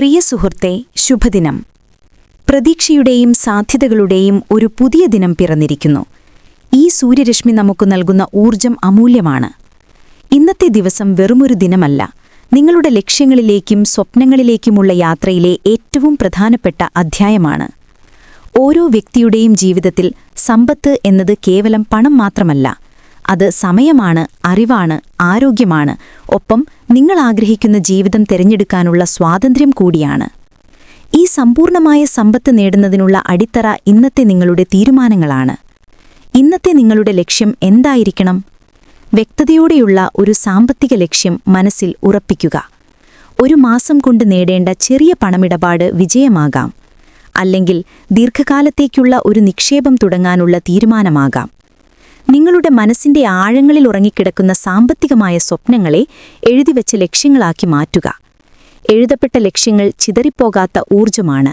പ്രിയ സുഹൃത്തെ ശുഭദിനം. പ്രതീക്ഷയുടെയും സാധ്യതകളുടെയും ഒരു പുതിയ ദിനം പിറന്നിരിക്കുന്നു. ഈ സൂര്യരശ്മി നമുക്ക് നൽകുന്ന ഊർജം അമൂല്യമാണ്. ഇന്നത്തെ ദിവസം വെറുമൊരു ദിനമല്ല. നിങ്ങളുടെ ലക്ഷ്യങ്ങളിലേക്കും സ്വപ്നങ്ങളിലേക്കുമുള്ള യാത്രയിലെ ഏറ്റവും പ്രധാനപ്പെട്ട അധ്യായമാണ്. ഓരോ വ്യക്തിയുടെയും ജീവിതത്തിൽ സമ്പത്ത് എന്നത് കേവലം പണം മാത്രമല്ല. അത് സമയമാണ് അറിവാണ് ആരോഗ്യമാണ്. ഒപ്പം നിങ്ങൾ ആഗ്രഹിക്കുന്ന ജീവിതം തിരഞ്ഞെടുക്കാനുള്ള സ്വാതന്ത്ര്യം കൂടിയാണ്. ഈ സമ്പൂർണമായ സമ്പത്ത് നേടുന്നതിനുള്ള അടിത്തറ ഇന്നത്തെ നിങ്ങളുടെ തീരുമാനങ്ങളാണ്. ഇന്നത്തെ നിങ്ങളുടെ ലക്ഷ്യം എന്തായിരിക്കണം? വ്യക്തതയോടെയുള്ള ഒരു സാമ്പത്തിക ലക്ഷ്യം മനസ്സിൽ ഉറപ്പിക്കുക. ഒരു മാസം കൊണ്ട് നേടേണ്ട ചെറിയ പണമിടപാട് വിജയമാകാം. അല്ലെങ്കിൽ ദീർഘകാലത്തേക്കുള്ള ഒരു നിക്ഷേപം തുടങ്ങാനുള്ള തീരുമാനമാകാം. നിങ്ങളുടെ മനസ്സിന്റെ ആഴങ്ങളിൽ ഉറങ്ങിക്കിടക്കുന്ന സാമ്പത്തികമായ സ്വപ്നങ്ങളെ എഴുതിവെച്ച ലക്ഷ്യങ്ങളാക്കി മാറ്റുക. എഴുതപ്പെട്ട ലക്ഷ്യങ്ങൾ ചിതറിപ്പോകാത്ത ഊർജമാണ്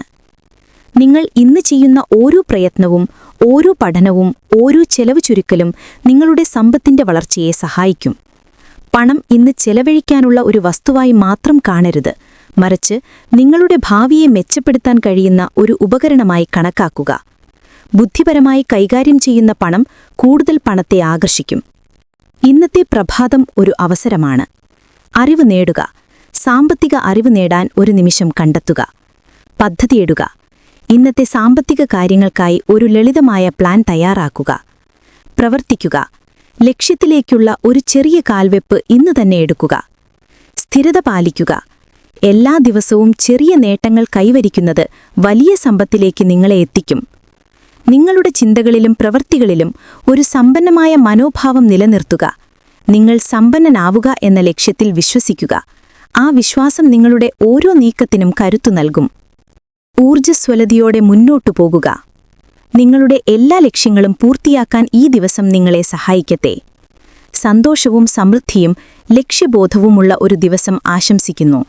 നിങ്ങൾ ഇന്ന് ചെയ്യുന്ന ഓരോ പ്രയത്നവും ഓരോ പഠനവും ഓരോ ചെലവ് ചുരുക്കലും നിങ്ങളുടെ സമ്പത്തിന്റെ വളർച്ചയെ സഹായിക്കും. പണം ഇന്ന് ചെലവഴിക്കാനുള്ള ഒരു വസ്തുവായി മാത്രം കാണരുത്. മറിച്ച് നിങ്ങളുടെ ഭാവിയെ മെച്ചപ്പെടുത്താൻ കഴിയുന്ന ഒരു ഉപകരണമായി കണക്കാക്കുക. ബുദ്ധിപരമായി കൈകാര്യം ചെയ്യുന്ന പണം കൂടുതൽ പണത്തെ ആകർഷിക്കും. ഇന്നത്തെ പ്രഭാതം ഒരു അവസരമാണ്. അറിവ് നേടുക. സാമ്പത്തിക അറിവ് നേടാൻ ഒരു നിമിഷം കണ്ടെത്തുക. പദ്ധതിയിടുക ഇന്നത്തെ സാമ്പത്തിക കാര്യങ്ങൾക്കായി ഒരു ലളിതമായ പ്ലാൻ തയ്യാറാക്കുക. പ്രവർത്തിക്കുക. ലക്ഷ്യത്തിലേക്കുള്ള ഒരു ചെറിയ കാൽവെപ്പ് ഇന്ന് തന്നെ എടുക്കുക. സ്ഥിരത പാലിക്കുക. എല്ലാ ദിവസവും ചെറിയ നേട്ടങ്ങൾ കൈവരിക്കുന്നത് വലിയ സമ്പത്തിലേക്ക് നിങ്ങളെ എത്തിക്കും. നിങ്ങളുടെ ചിന്തകളിലും പ്രവൃത്തികളിലും ഒരു സമ്പന്നമായ മനോഭാവം നിലനിർത്തുക. നിങ്ങൾ സമ്പന്നനാവുക എന്ന ലക്ഷ്യത്തിൽ വിശ്വസിക്കുക. ആ വിശ്വാസം നിങ്ങളുടെ ഓരോ നീക്കത്തിനും കരുത്തു നൽകും. ഊർജസ്വലതയോടെ മുന്നോട്ടു പോകുക. നിങ്ങളുടെ എല്ലാ ലക്ഷ്യങ്ങളും പൂർത്തിയാക്കാൻ ഈ ദിവസം നിങ്ങളെ സഹായിക്കട്ടെ. സന്തോഷവും സമൃദ്ധിയും ലക്ഷ്യബോധവുമുള്ള ഒരു ദിവസം ആശംസിക്കുന്നു.